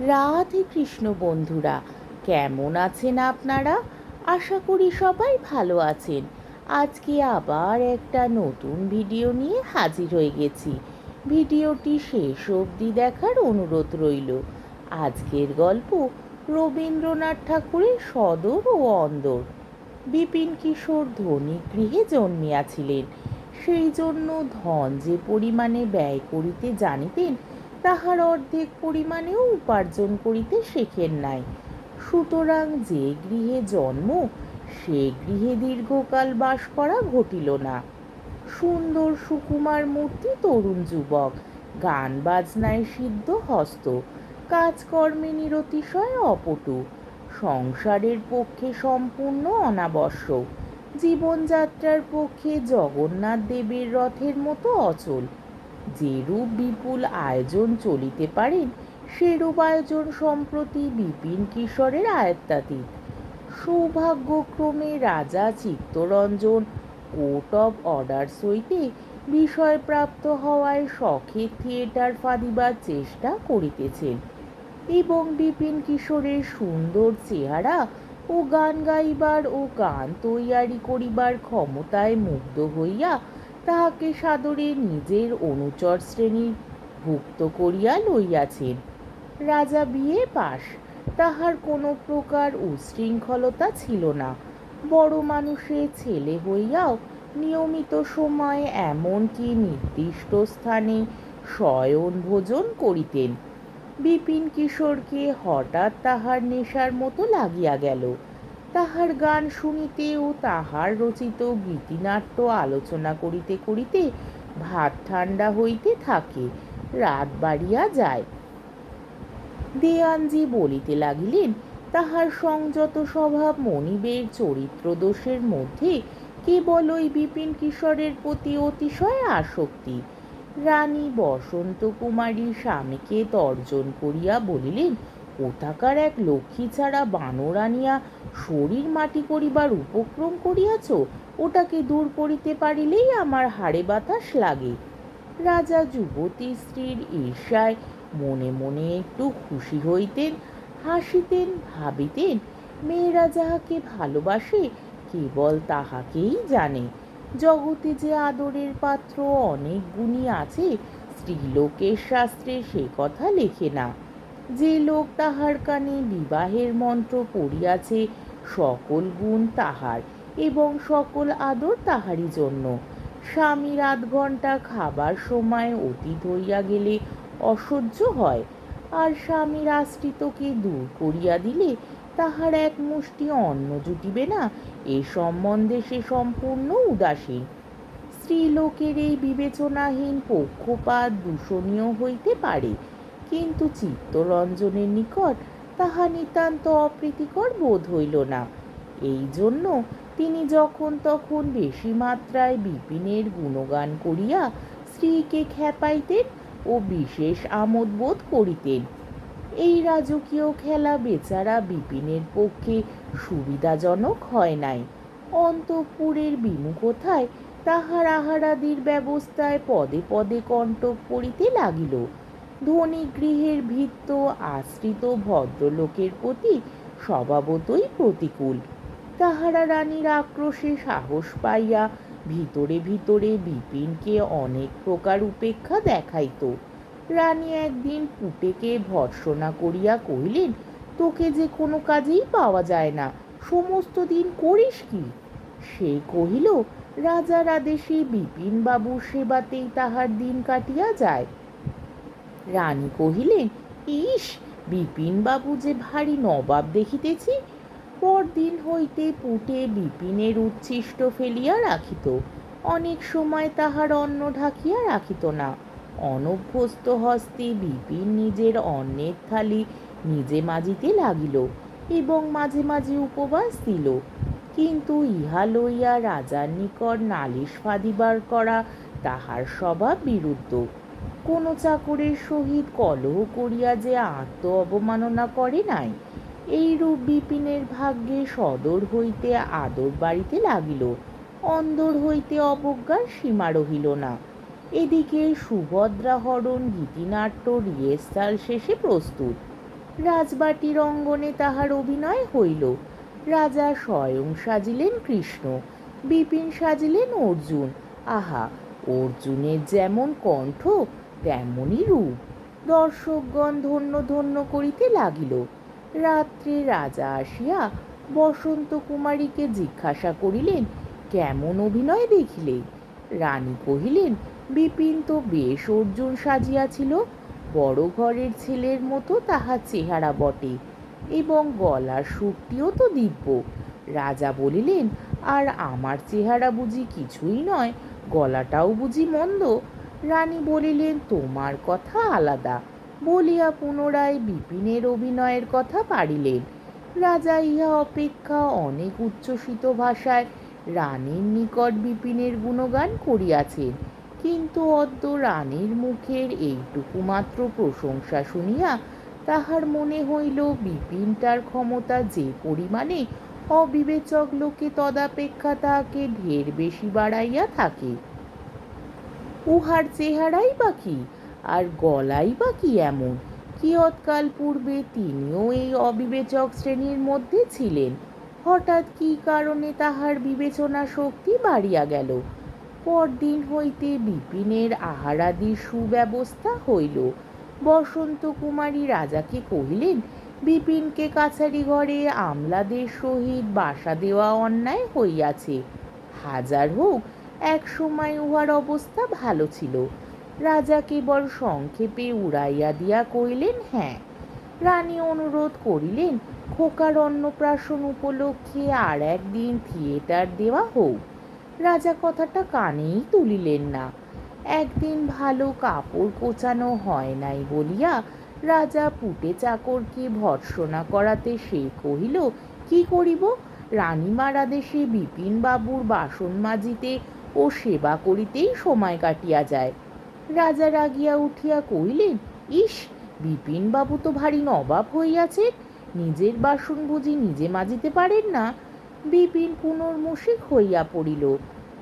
রাধে কৃষ্ণ বন্ধুরা, কেমন আছেন আপনারা? আশা করি সবাই ভালো আছেন। আজকে আবার একটা নতুন ভিডিও নিয়ে হাজির হয়ে গেছি। ভিডিওটি শেষ অবধি দেখার অনুরোধ রইল। আজকের গল্প রবীন্দ্রনাথ ঠাকুরের সদর ও অন্দর। বিপিন কিশোর ধনী গৃহে জন্মিয়াছিলেন। সেই জন্য ধন যে পরিমাণে ব্যয় করিতে জানিতেন তাহার অর্ধেক পরিমাণেও উপার্জন করিতে শেখেন নাই। সুতরাং যে গৃহে জন্ম, সে গৃহে দীর্ঘকাল বাস করা ঘটিল না। সুন্দর সুকুমার মূর্তি তরুণ যুবক, গান বাজনায় সিদ্ধ হস্ত, কাজকর্মে নিরতিশয় অপটু, সংসারের পক্ষে সম্পূর্ণ অনাবশ্যক, জীবনযাত্রার পক্ষে জগন্নাথ দেবের রথের মতো অচল যেরূপ বিপুল আয়োজন চলিতে পারেন সেরূপ আয়োজন সম্প্রতি বিপিন কিশোরের আয়ত্তাতীত। সৌভাগ্যক্রমে রাজা চিত্তরঞ্জন কোর্ট অফ অর্ডার্স হইতে বিষয়প্রাপ্ত হওয়ায় শখে থিয়েটার ফাঁদিবার চেষ্টা করিতেছেন এবং বিপিন কিশোরের সুন্দর চেহারা ও গান গাইবার ও গান তৈয়ারি করিবার ক্ষমতায় মুগ্ধ হইয়া তাহাকে সাদরে নিজের অনুচর শ্রেণি ভুক্ত করিয়া লইয়াছেন। রাজা বিয়ে পাশ তাহার কোনো প্রকার উশৃঙ্খলতা ছিল না। বড় মানুষের ছেলে হইয়াও নিয়মিত সময়ে এমনকি নির্দিষ্ট স্থানে শয়ন ভোজন করিতেন। বিপিন কিশোরকে হঠাৎ তাহার নেশার মতো লাগিয়া গেল। তাহার গান শুনিতে ও তাহার রচিত গীতিনাট্য আলোচনা করিতে করিতে ভাত ঠান্ডা হইতে থাকে, রাত বাড়িয়া যায়। দেয়ানজি বলিতে লাগিলেন, তাহার সংযত স্বভাব মনিবের চরিত্র দোষের মধ্যে কেবল ওই বিপিন কিশোরের প্রতি অতিশয় আসক্তি। রানী বসন্ত কুমারী স্বামীকে তর্জন করিয়া বলিলেন কোথাকার এক লক্ষ্মী ছাড়া বানর আনিয়া শরীর মাটি করিবার উপক্রম করিয়াছ? ওটাকে দূর করিতে পারিলেই আমার হাড়ে বাতাস লাগে। রাজা যুবতী স্ত্রীর ঈর্ষায় মনে মনে একটু খুশি হইতেন, হাসিতেন, ভাবিতেন, মেয়েরা যাহাকে ভালোবাসে কেবল তাহাকেই জানে। জগতে যে আদরের পাত্র অনেক গুণী আছে, স্ত্রীলোকের শাস্ত্রে সে কথা লেখে না। যে লোক তাহার কানে বিবাহের মন্ত্র পড়িয়াছে, সকল গুণ তাহার এবং সকল আদর তাহারই জন্য। স্বামীর আধ ঘণ্টা খাবার সময় অতীত হইয়া গেলে অসহ্য হয়। আর স্বামীর আশ্রিতকে দূর করিয়া দিলে তাহার এক মুষ্টি অন্ন জুটিবে না, এ সম্বন্ধে সে সম্পূর্ণ উদাসীন। স্ত্রীলোকের এই বিবেচনাহীন পক্ষপাত দূষণীয় হইতে পারে। কিন্তু চিত্তরঞ্জনের নিকট তাহা নিতান্ত অপ্রীতিকর বোধ হইল না। এই জন্য তিনি যখন তখন বেশি মাত্রায় বিপিনের গুণগান করিয়া স্ত্রীকে খ্যাপাইতেন ও বিশেষ আমোদ বোধ করিতেন। এই রাজকীয় খেলা বেচারা বিপিনের পক্ষে সুবিধাজনক হয় নাই। অন্তঃপুরের বিমুখতায় তাহার আহারাদির ব্যবস্থায় পদে পদে কণ্টক পড়িতে লাগিল। ধনী গৃহের ভিত্ত আশ্রিত ভদ্রলোকের প্রতি স্বভাবতই প্রতিকূল। তাহারা রানীর আক্রোশে সাহস পাইয়া ভিতরে ভিতরে বিপিনকে অনেক প্রকার উপেক্ষা দেখাইত। রানী একদিন পুটেকে ভর্সনা করিয়া কহিলেন, তোকে যে কোনো কাজেই পাওয়া যায় না, সমস্ত দিন করিস কি? সে কহিল, রাজার আদেশে বিপিন বাবুর সেবাতেই তাহার দিন কাটিয়া যায়। রানী কহিলেন, ইস বিপিন বাবু যে ভারী নবাব দেখিতেছি, পরদিন হইতে পুটে বিপিনের উচ্ছিষ্ট ফেলিয়া রাখিত, অনেক সময় তাহার অন্ন ঢাকিয়া রাখিত না। অনভ্যস্ত হস্তে বিপিন নিজের অন্নের থালি নিজে মাজিতে লাগিল এবং মাঝে মাঝে উপবাস দিল। কিন্তু ইহা লইয়া রাজার নিকট নালিশ ফাঁদিবার করা তাহার স্বভাব বিরুদ্ধ। কোনো চাকরের সহিত কলহ করিয়া যে আত্ম অবমাননা করে নাই, এইরূপ বিপিনের ভাগ্যে সদর হইতে আদর বাড়িতে লাগিল, অন্দর হইতে অবজ্ঞার সীমা রহিল না। এদিকে সুভদ্রা হরণ গীতিনাট্য রিয়েসাল শেষে প্রস্তুত। রাজবাটির অঙ্গনে তাহার অভিনয় হইল। রাজা স্বয়ং সাজিলেন কৃষ্ণ, বিপিন সাজিলেন অর্জুন। আহা অর্জুনের যেমন কণ্ঠ, তেমনই রূপ। দর্শকগণ ধন্য ধন্য করিতে লাগিল। রাত্রে রাজা আসিয়া বসন্ত কুমারীকে জিজ্ঞাসা করিলেন, কেমন অভিনয় দেখিলে? রানী কহিলেন, বিপিন তো বেশ অর্জুন সাজিয়াছিল। বড় ঘরের ছেলের মতো তাহার চেহারা বটে এবং গলার সুরটিও তো দিব্য। রাজা বলিলেন, আর আমার চেহারা বুঝি কিছুই নয়। গলাটাও বুঝি মন্দ। রানী বলিলেন, তোমার কথা আলাদা। বলিয়া পুনরায় বিপিনের অভিনয়ের কথা পারিলেন রাজা ইহা অপেক্ষা অনেক উচ্ছ্বসিত ভাষায় রানীর নিকট বিপিনের গুণগান করিয়াছেন। কিন্তু অদ্য রানীর মুখের এইটুকু মাত্র প্রশংসা শুনিয়া তাহার মনে হইল বিপিনটার ক্ষমতা যে পরিমাণে অবিবেচক লোকে তদাপেক্ষা তাহাকে ঢের বেশি বাড়াইয়া থাকে। উহার চেহারাই বা কি? আর গলাই বা কি এমন? কিয়ৎকাল পূর্বে তিনিও এই অবিবেচক শ্রেণির মধ্যে ছিলেন। হঠাৎ কি কারণে তাহার বিবেচনা শক্তি বাড়িয়া গেল? পরদিন হইতে বিপিনের আহারাদির সুব্যবস্থা হইল। বসন্ত কুমারী রাজাকে কহিলেন বিপিনকে কাছারি ঘরে, আমলাদের সহিত বাসা দেওয়া অন্যায় হইয়াছে। হাজার হোক, এক সময় উহার অবস্থা ভালো ছিল। রাজা কেবল সংক্ষেপে উড়াইয়া দিয়া কইলেন হ্যাঁ রানী অনুরোধ করিলেন, খোকার অন্নপ্রাশন উপলক্ষে আর একদিন থিয়েটার দেওয়া হোক। রাজা কথাটা কানেই তুলিলেন না। একদিন ভালো কাপড় কোচানো হয় নাই বলিয়া রাজা পুটে চাকরকে ভর্সনা করাতে সে কহিল, কি করিব? রানীমার আদেশে বিপিন বাবুর বাসন মাজিতে ও সেবা করিতেই সময় কাটিয়া যায় রাজা রাগিয়া উঠিয়া কহিলেন, ইস বিপিন বাবু তো ভারী নবাব হইয়াছে, নিজের বাসন বুঝি নিজে মাজিতে পারেন না বিপিন পুনর্মুষিক হইয়া পড়িল।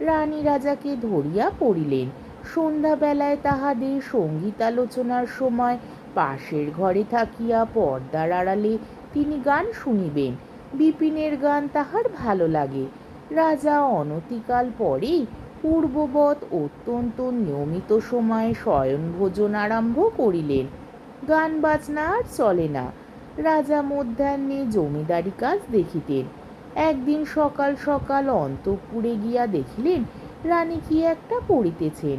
রানী রাজাকে ধরিয়া পড়িলেন। সন্ধ্যাবেলায় তাহাদের সঙ্গীতালোচনার সময় পাশের ঘরে থাকিয়া পর্দার আড়ালে তিনি গান শুনিবেন। বিপিনের গান তাহার ভালো লাগে। রাজা অনতিকাল পরেই পূর্ববৎ অত্যন্ত নিয়মিত সময়ে শয়ন ভোজন আরম্ভ করিলেন। গান বাজনা আর চলে না। রাজা মধ্যাহ্নে জমিদারি কাজ দেখিতেন। একদিন সকাল সকাল অন্তঃপুরে গিয়া দেখিলেন, রানী কি একটা পড়িতেছেন।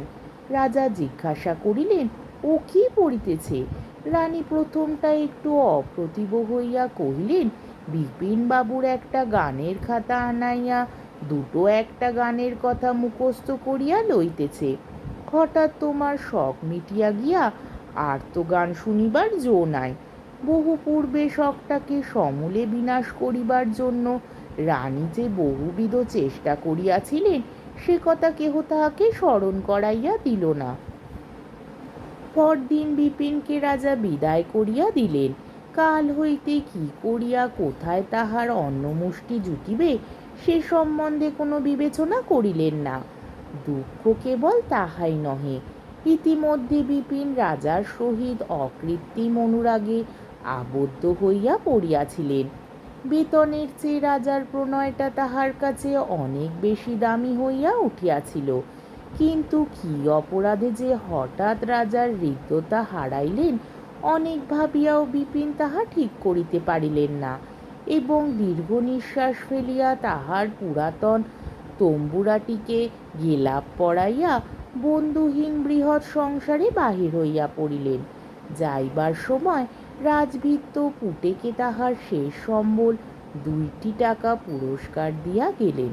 রাজা জিজ্ঞাসা করিলেন, ও কি পড়িতেছে? রানী প্রথমটা একটু অপ্রতিভ হইয়া কহিলেন, বিপিন বাবুর একটা গানের খাতা আনাইয়া, দুটো একটা গানের কথা মুখস্থ করিয়া লইতেছে। হঠাৎ তোমার শখ মিটিয়া গিয়া আর তো গান শুনিবার জো নাই। বহু পূর্বে শখটাকে সমূলে বিনাশ করিবার জন্য রানী যে বহুবিধ চেষ্টা করিয়াছিলেন, সে কথা কেহ তাহাকে স্মরণ করাইয়া দিল না। পরদিন বিপিনকে রাজা বিদায় করিয়া দিলেন। কাল হইতে কি করিয়া, কোথায় তাহার অন্নমুষ্টি জুটিবে, সে সম্বন্ধে কোনো বিবেচনা করিলেন না। দুঃখ কেবল তাহাই নহে। ইতিমধ্যে বিপিন রাজার সহিত অকৃত্রিম অনুরাগে আবদ্ধ হইয়া পড়িয়াছিলেন। বেতনের চেয়ে রাজার প্রণয়টা তাহার কাছে অনেক বেশি দামি হইয়া উঠিয়াছিল। কিন্তু কি অপরাধে যে হঠাৎ রাজার হৃদ্যতা হারাইলেন, অনেক ভাবিয়াও বিপিন তাহা ঠিক করিতে পারিলেন না এবং দীর্ঘ নিঃশ্বাস ফেলিয়া তাহার পুরাতন তম্বুরাটিকে গেলাপ পড়াইয়া বন্ধুহীন বৃহৎ সংসারে বাহির হইয়া পড়িলেন। যাইবার সময় রাজভিত্ত পুটেকে তাহার শেষ সম্বল দুইটি টাকা পুরস্কার দিয়া গেলেন।